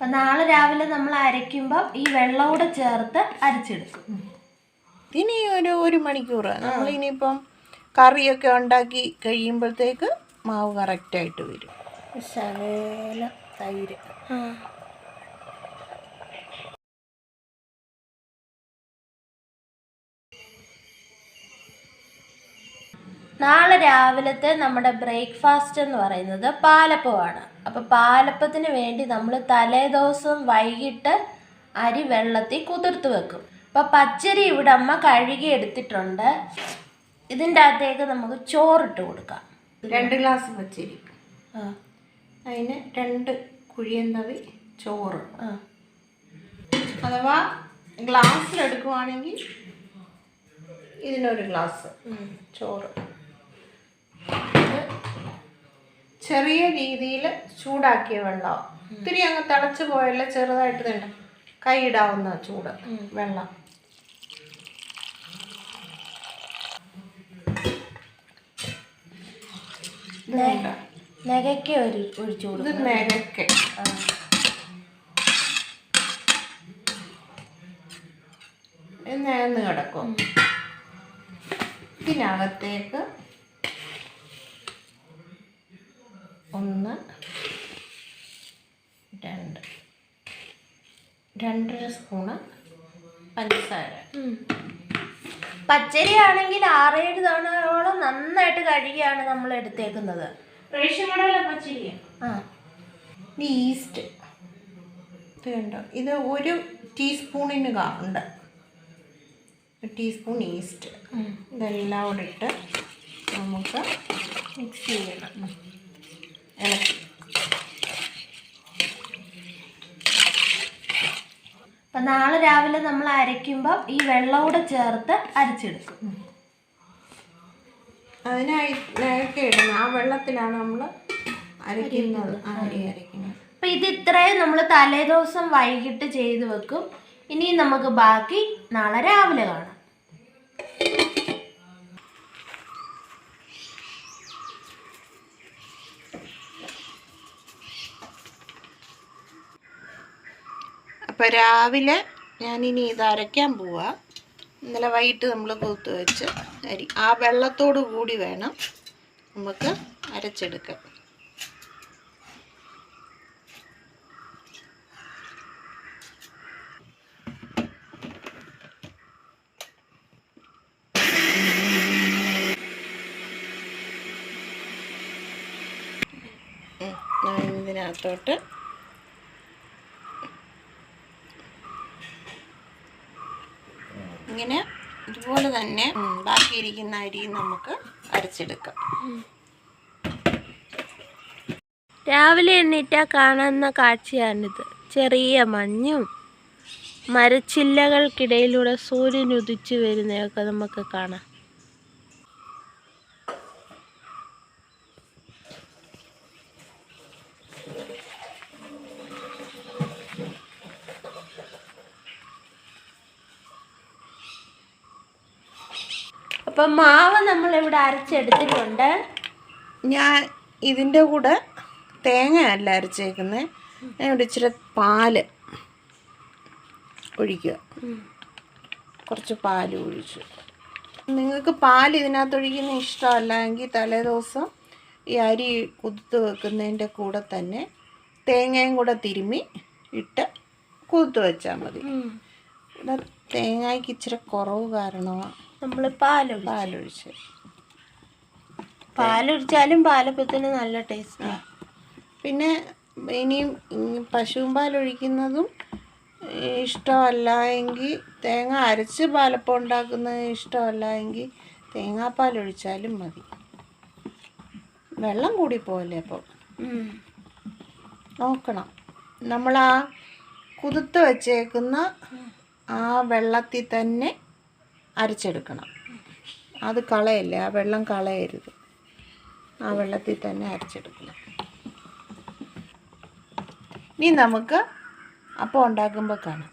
അപ്പം നാളെ രാവിലെ നമ്മൾ അരയ്ക്കുമ്പം ഈ വെള്ളം കൂടെ ചേർത്ത് അരച്ചെടുക്കും. ഇനി ഒരു ഒരു മണിക്കൂർ. നമ്മൾ ഇനിയിപ്പം കറിയൊക്കെ ഉണ്ടാക്കി കഴിയുമ്പോഴത്തേക്ക് മാവ് കറക്റ്റായിട്ട് വരും. ശകലം തൈര്. നാളെ രാവിലത്തെ നമ്മുടെ ബ്രേക്ക്ഫാസ്റ്റ് എന്ന് പറയുന്നത് പാലപ്പമാണ് അപ്പോൾ പാലപ്പത്തിന് വേണ്ടി നമ്മൾ തലേദിവസം വൈകിട്ട് അരി വെള്ളത്തിൽ കുതിർത്ത് വെക്കും. അപ്പോൾ പച്ചരി ഇവിടെ അമ്മ കഴുകി എടുത്തിട്ടുണ്ട്. ഇതിന്റെ അകത്തേക്ക് നമുക്ക് ചോറിട്ട് കൊടുക്കാം. രണ്ട് ഗ്ലാസ് പച്ചരി. ആ. അതിന് രണ്ട് കുഴിയൻ തവി ചോറ്. ആ. അഥവാ ഗ്ലാസ്സിലെടുക്കുവാണെങ്കിൽ ഇതിനൊരു ഗ്ലാസ്. ചോറ് ഇത് ചെറിയ രീതിയിൽ ചൂടാക്കിയ വെള്ളം. ഒത്തിരി അങ്ങ് തിളച്ച് പോയല്ല ചെറുതായിട്ട് തന്നെ കൈയിടാവുന്ന ചൂട് വെള്ളം. നെകയ്ക്ക് ഒരു ഒഴിച്ചു. നേർന്ന് കിടക്കും. ഇതിനകത്തേക്ക് ഒന്ന് രണ്ട്. രണ്ടര സ്പൂണ് പഞ്ചസാര. പച്ചരി ആണെങ്കിൽ ആറേഴ് തവണയോളം നന്നായിട്ട് കഴുകിയാണ് നമ്മൾ എടുത്തേക്കുന്നത്. റേഷൻ കടയിലെ പച്ചരിയ ആ ഈസ്റ്റ്. ഇത് ഇത് ഒരു ടീസ്പൂണിന് കാണുണ്ട് ഉണ്ട്. ഒരു ടീസ്പൂൺ ഈസ്റ്റ്. ഇതെല്ലാം കൂടെ ഇട്ട് നമുക്ക് മിക്സ് ചെയ്യണം. ഇളക്കി. അപ്പം നാളെ രാവിലെ നമ്മൾ അരയ്ക്കുമ്പോൾ ഈ വെള്ളം കൂടെ ചേർത്ത് അരച്ചെടുക്കും. അതിനായി നേരത്തെ ഇടുന്നത് ആ വെള്ളത്തിലാണ് നമ്മൾ അരയ്ക്കുന്നത്. അരയ്ക്കുന്നത്. അപ്പം ഇത് ഇത്രയും നമ്മൾ തലേദിവസം വൈകിട്ട് ചെയ്ത് വെക്കും. ഇനി നമുക്ക് ബാക്കി നാളെ രാവിലെ കാണാം. അപ്പോൾ രാവിലെ ഞാനിനി ഇത് അരയ്ക്കാൻ പോവാം. ഇന്നലെ വൈകിട്ട് നമ്മൾ കുത്ത് വെച്ച് അരി ആ വെള്ളത്തോട് കൂടി വേണം നമുക്ക് ഞാൻ ഇതിനകത്തോട്ട് ഇങ്ങനെ ഇതുപോലെ തന്നെ ബാക്കിയിരിക്കുന്ന അരി നമുക്ക് അരച്ചെടുക്കാം. രാവിലെ എണ്ണീറ്റാ കാണുന്ന കാഴ്ചയാണിത്. ചെറിയ മഞ്ഞും മരച്ചില്ലകൾക്കിടയിലൂടെ സൂര്യൻ ഉദിച്ചു വരുന്നതൊക്കെ നമുക്ക് കാണാം. അപ്പം മാവ് നമ്മളിവിടെ അരച്ചെടുത്തിട്ടുണ്ട്. ഞാൻ ഇതിന്റെ കൂടെ തേങ്ങ അല്ല അരച്ചേക്കുന്നത് ഞാൻ ഇവിടെ ഇച്ചിരി പാൽ ഒഴിക്കുക. കുറച്ച് പാൽ ഒഴിച്ചു. നിങ്ങൾക്ക് പാൽ ഇതിനകത്ത് ഒഴിക്കുന്ന ഇഷ്ടമല്ല എങ്കിൽ തലേദിവസം ഈ അരി കുതിർത്ത് വെക്കുന്നതിന്റെ കൂടെ തന്നെ തേങ്ങയും കൂടെ തിരുമ്മി ഇട്ട് കുതിർത്ത് വെച്ചാൽ മതി. ഇവിടെ തേങ്ങയ്ക്ക് ഇച്ചിരി കുറവ് കാരണമാണ്. നമ്മൾ പാലൊഴി പാലൊഴിച്ച്. പാലൊഴിച്ചാലും പാലപ്പത്തിന് നല്ല ടേസ്റ്റാണ് പിന്നെ ഇനിയും പശുവും പാലൊഴിക്കുന്നതും ഇഷ്ടമല്ല എങ്കിൽ തേങ്ങ അരച്ച് പാലപ്പം ഉണ്ടാക്കുന്നത് ഇഷ്ടമല്ല എങ്കിൽ തേങ്ങാപ്പാൽ ഒഴിച്ചാലും മതി. വെള്ളം കൂടി പോകല്ലേ അപ്പോൾ നോക്കണം. നമ്മൾ ആ കുതിർത്ത് വച്ചേക്കുന്ന ആ വെള്ളത്തിൽ തന്നെ അരച്ചെടുക്കണം. അത് കളയല്ല? ആ വെള്ളം കളയരുത്. ആ വെള്ളത്തിൽ തന്നെ അരച്ചെടുക്കണം. ഇനി നമുക്ക് അപ്പം ഉണ്ടാക്കുമ്പോൾ കാണാം.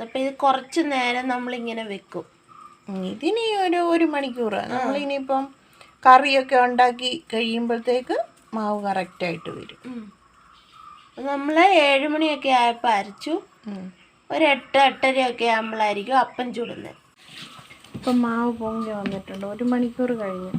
അപ്പം ഇത് കുറച്ച് നേരം നമ്മളിങ്ങനെ വെക്കും. ഇതിനി ഒരു ഒരു മണിക്കൂർ. നമ്മളിനിയിപ്പം കറിയൊക്കെ ഉണ്ടാക്കി കഴിയുമ്പോഴത്തേക്ക് മാവ് കറക്റ്റായിട്ട് വരും. നമ്മൾ ഏഴുമണിയൊക്കെ ആയപ്പോൾ അരച്ചു. ഒരു എട്ട് എട്ടരയൊക്കെ ആകുമ്പോഴായിരിക്കും അപ്പം ചുടുന്നത്. ഇപ്പം മാവ് പൊങ്ങി വന്നിട്ടുണ്ട്. ഒരു മണിക്കൂർ കഴിഞ്ഞു.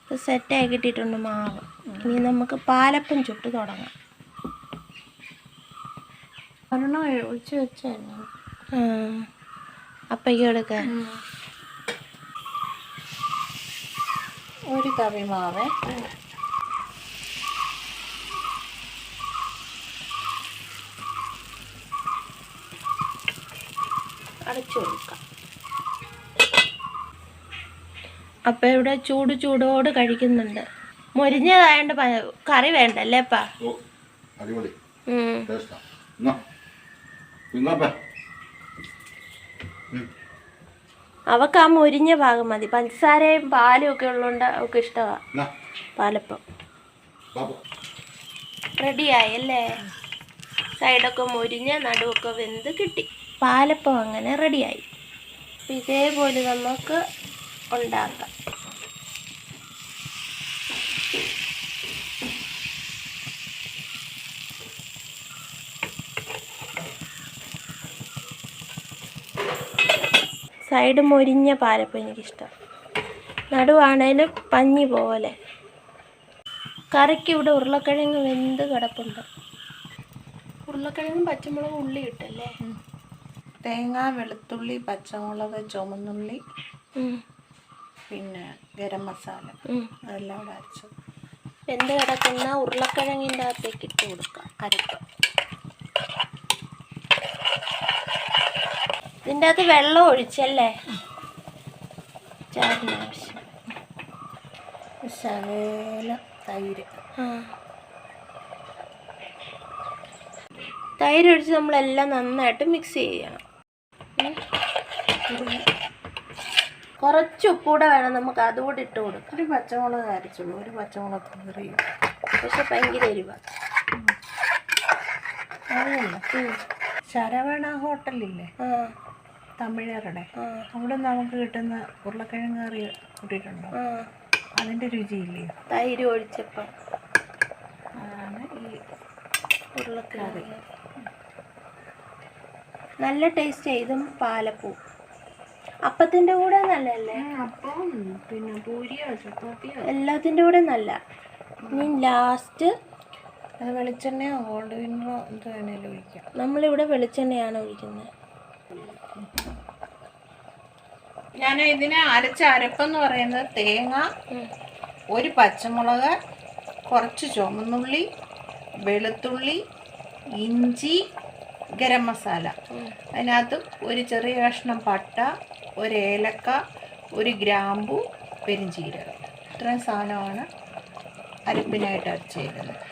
ഇപ്പം സെറ്റായി കിട്ടിയിട്ടുണ്ട് മാവ്. ഇനി നമുക്ക് പാലപ്പം ചുട്ട് തുടങ്ങാം. ഒരെണ്ണം ഒഴിച്ച് വെച്ചായിരുന്നു. അപ്പയ്ക്ക് ഒരു കറി മാവ്. അടച്ചു കൊടുക്കാം. അപ്പം ഇവിടെ ചൂട് ചൂടോട് കഴിക്കുന്നുണ്ട്. മൊരിഞ്ഞതായോണ്ട് കറി വേണ്ടല്ലേ അടിപൊളി. അവക്ക് ആ മൊരിഞ്ഞ ഭാഗം മതി. പഞ്ചസാരയും പാലും ഒക്കെ ഉള്ളതുകൊണ്ട് അവക്ക് ഇഷ്ടമാണ് പാലപ്പം. റെഡിയായി അല്ലേ സൈഡൊക്കെ മുരിഞ്ഞ് നടുവൊക്കെ വെന്ത് കിട്ടി. പാലപ്പം അങ്ങനെ റെഡിയായി. ഇതേപോലെ നമുക്ക് ഉണ്ടാക്കാം. സൈഡ് മൊരിഞ്ഞ പാലപ്പം എനിക്കിഷ്ടം. നടുവാണേലും പഞ്ഞി പോലെ. കറിക്ക് ഇവിടെ ഉരുളക്കിഴങ്ങ് വെന്ത് കിടപ്പുണ്ട്. ഉരുളക്കിഴങ്ങും പച്ചമുളകും ഉള്ളി ഇട്ടല്ലേ? തേങ്ങ വെളുത്തുള്ളി പച്ചമുളക് ചുമന്നുള്ളി പിന്നെ ഗരം മസാല. അതെല്ലാം കൂടെ അരച്ചത്. വെന്ത് കിടക്കുന്ന ഉരുളക്കിഴങ്ങിന്റെ അകത്തേക്ക് ഇട്ട് കൊടുക്കാം. അരപ്പ്. ഇതിന്റെ അകത്ത് വെള്ളം ഒഴിച്ചല്ലേ? ചാറിന് ആവശ്യം. ശകല തൈര്. തൈര് ഒഴിച്ച് നമ്മളെല്ലാം നന്നായിട്ട് മിക്സ് ചെയ്യണം. കുറച്ചുപ്പൂടെ കുറച്ച് ഉപ്പൂടെ വേണം നമുക്ക് അതുകൂടെ ഇട്ട് കൊടുക്കാം. ഒരു പച്ചമുളക് അരച്ചുള്ളൂ. ഒരു പച്ചമുളക് കറി പക്ഷെ ഭയങ്കര എരിവ. അറിയില്ല ശരവണ ഹോട്ടലില്ലേ? ആ. തമിഴരുടെ. അവിടെ നമുക്ക് കിട്ടുന്ന ഉരുളക്കിഴങ്ങ് കറി കൂട്ടിയിട്ടുണ്ടോ? അതിന്റെ രുചിയില്ലേ? തൈര് ഒഴിച്ചപ്പം. അതാണ് ഈ ഉരുളക്കിഴങ്ങ് നല്ല ടേസ്റ്റ് ഇതും പാലപ്പൂ. അപ്പത്തിന്റെ കൂടെ നല്ലല്ലേ അപ്പം പിന്നെ പൂരിയോ ചപ്പാത്തിയോ? എല്ലാത്തിന്റെ കൂടെ നല്ല. ഇനി ലാസ്റ്റ് അത് വെളിച്ചെണ്ണയോ ഗോൾഡ് വിന്നോ എന്ത് വേണേലും ഒഴിക്കാം. നമ്മളിവിടെ വെളിച്ചെണ്ണയാണ് ഒഴിക്കുന്നത്. ഞാൻ ഇതിനെ അരച്ച അരപ്പെന്ന് പറയുന്നത് തേങ്ങ ഒരു പച്ചമുളക് കുറച്ച് ചുമന്നുള്ളി വെളുത്തുള്ളി ഇഞ്ചി ഗരം മസാല. അതിനകത്ത് ഒരു ചെറിയ കഷ്ണം പട്ട ഒരു ഏലക്ക ഒരു ഗ്രാമ്പു പെരിഞ്ചീരകം ഇത്രയും സാധനമാണ് അരപ്പിനായിട്ട് അരച്ചേക്കുന്നത്.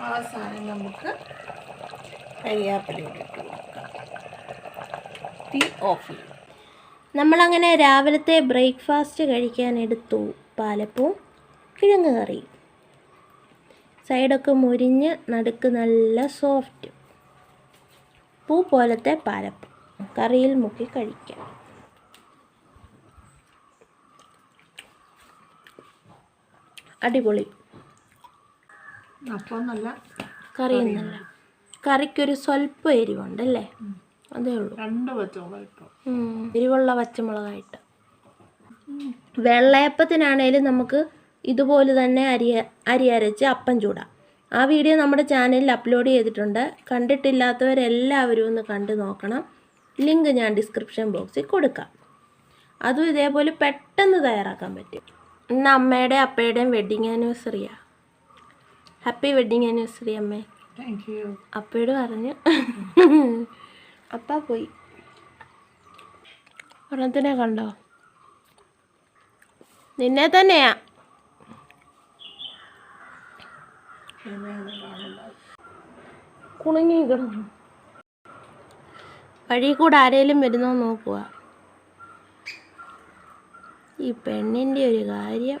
ആ സാധനം നമുക്ക് കരിയാപ്പിലൂടെ തീ ഓഫ് നമ്മളങ്ങനെ രാവിലത്തെ ബ്രേക്ക്ഫാസ്റ്റ് കഴിക്കാൻ എടുത്തു പാലപ്പവും കിഴങ്ങ് കറി സൈഡൊക്കെ മുരിഞ്ഞ് നടുക്ക് നല്ല സോഫ്റ്റ് പൂ പോലത്തെ പാലപ്പം. കറിയിൽ മുക്കി കഴിക്കാം. അടിപൊളി. അപ്പം നല്ല കറിയൊന്നുമില്ല. കറിക്കൊരു സ്വല്പം എരിവുണ്ടല്ലേ? അതേ ഉള്ളൂ. രണ്ട് എരിവുള്ള പച്ചമുളകായിട്ട്. വെള്ളയപ്പത്തിനാണേലും നമുക്ക് ഇതുപോലെ തന്നെ അരി അരി അരച്ച് അപ്പം ചൂടാം. ആ വീഡിയോ നമ്മുടെ ചാനലിൽ അപ്ലോഡ് ചെയ്തിട്ടുണ്ട്. കണ്ടിട്ടില്ലാത്തവരെല്ലാവരും ഒന്ന് കണ്ടു നോക്കണം. ലിങ്ക് ഞാൻ ഡിസ്ക്രിപ്ഷൻ ബോക്സിൽ കൊടുക്കാം. അതും ഇതേപോലെ പെട്ടെന്ന് തയ്യാറാക്കാൻ പറ്റും. ഇന്ന് അമ്മയുടെ അപ്പയുടെയും വെഡിങ് ആനിവേഴ്സറിയാണ് ഹാപ്പി വെഡിങ് ആനിവേഴ്സറി അമ്മേ. താങ്ക് യു അപ്പയോട് പറഞ്ഞു. അപ്പ പോയി. ഒരെണ്ണത്തിനെ കണ്ടോ? നിന്നെ തന്നെയാ. കുണുങ്ങി കിടന്നു. വഴി കൂടെ ആരേലും വരുന്നോ നോക്കുക ഈ പെണ്ണിന്റെ ഒരു കാര്യം.